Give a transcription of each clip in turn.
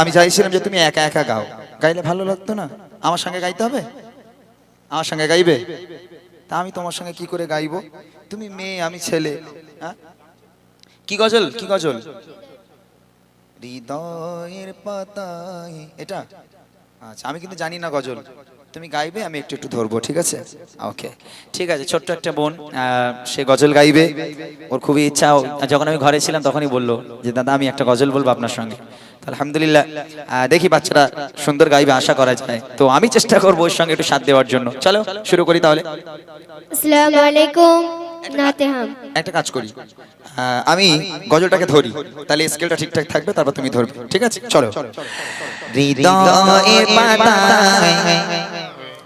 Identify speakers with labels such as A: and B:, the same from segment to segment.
A: আমি চাইছিলাম যে তুমি একা একা গাও। গাইলে ভালো লাগতো না? আমার সঙ্গে গাইতে হবে? আমার সঙ্গে গাইবে? তা আমি তোমার সঙ্গে কি করে গাইবো? তুমি মেয়ে, আমি ছেলে হ্যাঁ? কি গজল? কি গজল? হৃদয়ের পাতায়। এটা? আচ্ছা আমি কিন্তু জানি না গজল। তুমি গাইবে, আমি একটু একটু ধরবো, ঠিক আছে? ওকে, ঠিক আছে, ছোট্ট একটা বোন সে গজল গাইবে। ওর খুবই ইচ্ছা, যখন আমি ঘরে ছিলাম তখনই বলল যে, দাদা, আমি একটা গজল বলব আপনার সঙ্গে। আলহামদুলিল্লাহ দেখি বাচ্চারা সুন্দর গাইবে আশা করা যায়। তো আমি চেষ্টা করব ওর সঙ্গে একটু সাথ দেওয়ার জন্য। চলো শুরু করি তাহলে।
B: আসসালামু আলাইকুম
A: একটা কাজ করি। আহ, আমি গজলটাকে ধরি তাহলে স্কেলটা ঠিকঠাক থাকবে তারপর তুমি ধরবে। ঠিক আছে? চলো। হৃদয়ের পাতায়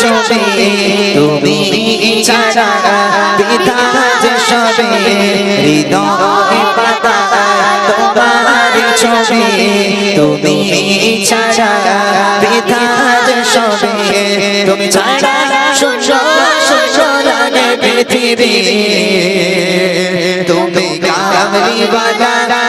A: ছবি তুমি ছাড়া বিধাজ সবে, হৃদয়ে পাতা তোমার ছবি, তুমি ছাড়া বিধাজ সবে, তুমি ছাড়া পৃথিবী। তুমি কামলি বালা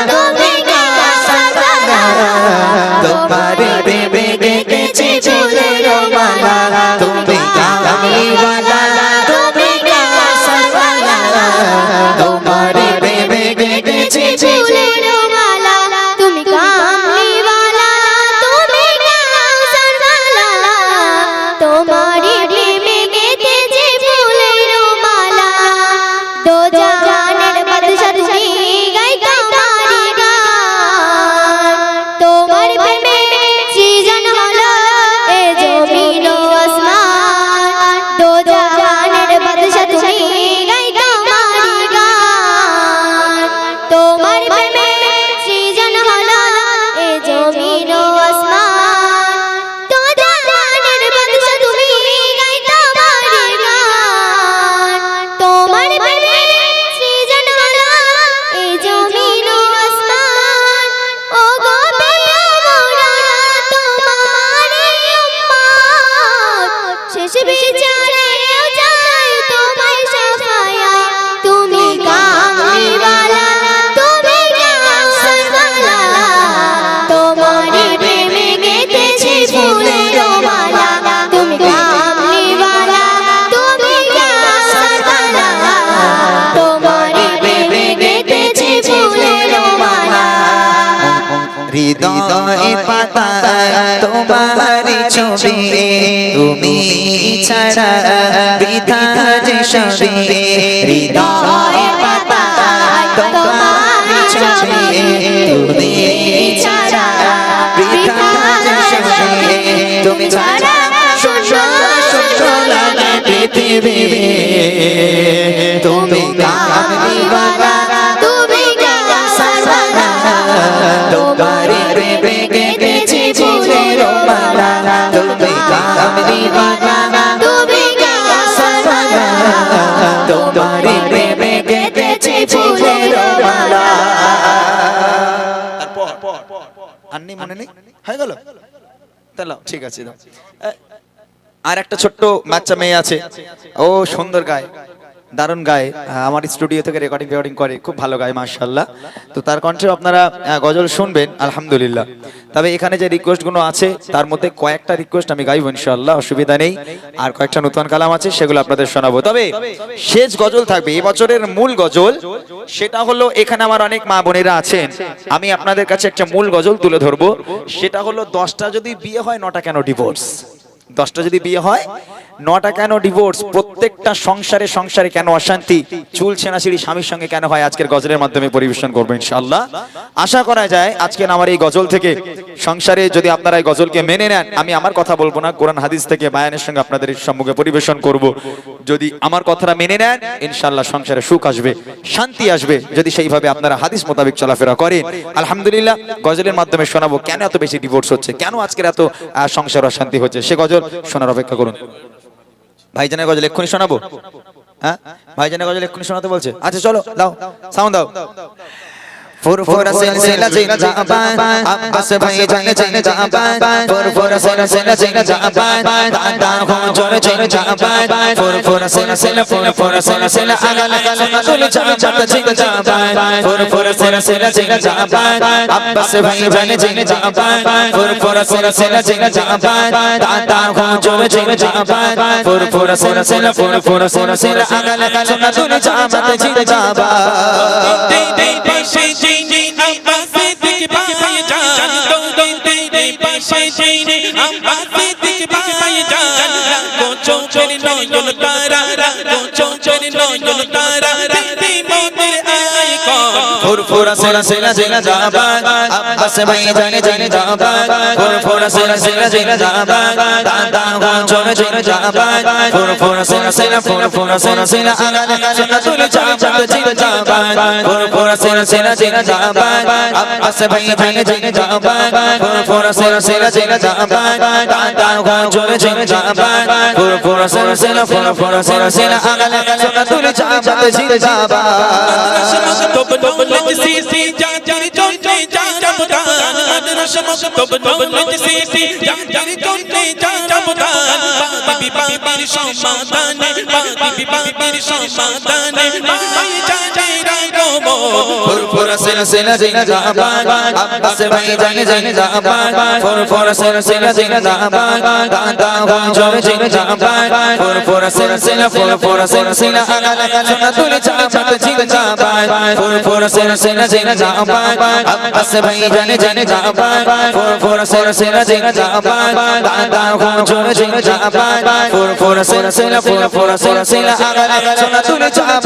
A: হৃদয়ে পাতা তোমার ছবি তুমি ছাড়া বৃথা যে সবে হৃদয়ে পাতা তোমার ছবি তুমি ছাড়া বৃথা যে সবে তুমি ছাড়া সুন্দর লাগে পৃথিবী ঠিক আছে আর একটা ছোট্ট বাচ্চা মেয়ে আছে। ও সুন্দর গায়। দারুণ গায়। আমার স্টুডিও থেকে রেকর্ডিং রেকর্ডিং করে, খুব ভালো গায় মার্শাল্লাহ তো তার কণ্ঠে আপনারা গজল শুনবেন, আলহামদুলিল্লাহ। তবে এখানে যে রিকোয়েস্টগুলো আছে, তার মধ্যে কয়েকটা রিকোয়েস্ট আমি গাইবো ইনশাল্লাহ অসুবিধা নেই। আর কয়েকটা নতুন কালাম আছে, সেগুলো আপনাদের শোনাবো। তবে শেষ গজল থাকবে, এই বছরের মূল গজল, সেটা হলো, এখানে আমার অনেক মা বোনেরা আছেন। আমি আপনাদের কাছে একটা মূল গজল তুলে ধরবো। সেটা হলো, দশটা যদি বিয়ে হয়, নটা কেন ডিভোর্স
B: দশটা যদি বিয়ে হয়, নটা কেন ডিভোর্স প্রত্যেকটা সংসারে সংসারে কেন অশান্তি? চুল ছেঁড়াছিড়ি স্বামীর সঙ্গে কেন হয়? আজকের গজলের মাধ্যমে পরিবেশন করব ইনশাল্লাহ আশা করা যায়, আজকে আমার এই গজল থেকে সংসারে যদি আপনারা এই গজলকে মেনে নেন, আমি আমার কথা বলব না, কোরআন হাদিস থেকে বায়ানের সঙ্গে আপনাদের সম্মুখে পরিবেশন করব। যদি আমার কথাটা মেনে নেন ইনশাল্লাহ সংসারে সুখ আসবে, শান্তি আসবে। যদি সেইভাবে আপনারা হাদিস মোতাবেক চলাফেরা করেন, আলহামদুলিল্লাহ, গজলের মাধ্যমে শোনাবো, কেন এত বেশি ডিভোর্স হচ্ছে? কেন আজকের এত সংসার অশান্তি হচ্ছে? সে গজল শোনার অপেক্ষা করুন। ভাইজানের গজল এক্ষুনি শোনাবো? হ্যাঁ? ভাইজানের গজল এক্ষুনি শোনাতে বলছে? আচ্ছা চলো, দাও, সাউন্ড দাও। ফুরফুরা সিলসিলা জিন্দাবাদ আব্বাস ভাই জানে জিন্দাবাদ ফুরফুরা সিলসিলা জিন্দাবাদ দাদা হুজুর জিন্দাবাদ ফুরফুরা সিলসিলা ফুরফুরা সিলসিলা আগাল সুন্নাতুল জামাত জিন্দাবাদ ফুরফুরা সিলসিলা জিন্দাবাদ আব্বাস ভাই জানে জিন্দাবাদ ফুরফুরা সিলসিলা জিন্দাবাদ দাদা হুজুর জিন্দাবাদ ফুরফুরা সিলসিলা ফুরফুরা সিলসিলা আগাল সুন্নাতুল জামাত জিন্দাবাদ ফুরফুরা সেলা সেলা জেলা জাবাদ আব্বাস ভাই জানে জানে জাবাদ ফুরফুরা সেলা সেলা জেলা জাবাদ দাদা হুজুর জেলা জাবাদ ফুরফুরা সেলা সেলা ফুরফুরা সেলা সেলা আগালে সুন্নাতুল জামাত জিলা জাবাদ ফুরফুরা সেলা সেলা জেলা জাবাদ আব্বাস ভাই জানে জানে জাবাদ ফুরফুরা সেলা সেলা জেলা জাবাদ দাদা হুজুর জেলা জাবাদ ফুরফুরা সেলা সেলা ফুরফুরা সেলা সেলা আগালে সুন্নাতুল জামাত জিলা জাবাদ ফুরফুরা সেলা সেলা জিলা জাবাদ আব্বাস ভাই জানে জানে জাবাদ ফুরফুরা সেলা সেলা জিলা জাবাদ দাদা হুজুর জিলা জাবাদ ফুরফুরা সেলা সেলা ফুরফুরা সেলা সেলা আগালে সুন্নাতুল জামাত জিলা জাবাদ ফুরফুরা সেলা সেলা জিলা জাবাদ আব্বাস ভাই জানে জানে জাবাদ ফুরফুরা সেলা সেলা জিলা জাবাদ দাদা হুজুর জিলা জাবাদ ফুরফুরা সেলা সেলা ফুরফুরা সেলা সেলা আগালে সুন্নাতুল জামাত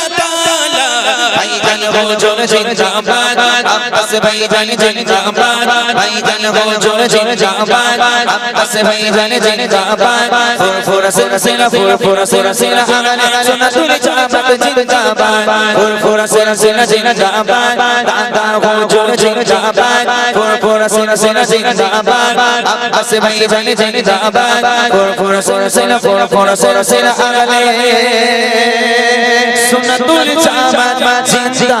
B: ভাইজান হুজুর জিন্দাবাদ আব্বাস ভাইজান জিন্দাবাদ ভাইজান হুজুর জিন্দাবাদ আব্বাস ভাইজান জিন্দাবাদ ফুরফুরা সিলা সিলা ফুরফুরা সিলা সিলা আগানে সুন্নাতুল জামাত জিন্দাবাদ ফুরফুরা সিলা সিলা জিন্দাবাদ দাদা হুজুর জিন্দাবাদ ফুরফুরা সিলা সিলা জিন্দাবাদ আব্বাস ভাইজান জিন্দাবাদ ফুরফুরা সিলা সিলা ফুরফুরা সিলা সিলা আগানে সুন্নাতুল জামাত জিন্দাবাদ
C: নারাই তাকবীর নারাই তাকবীর সিলসিলা হক ফুরফুরা শরীফ সিলসিলা হক ফুরফুরা শরীফ নারাই তাকবীর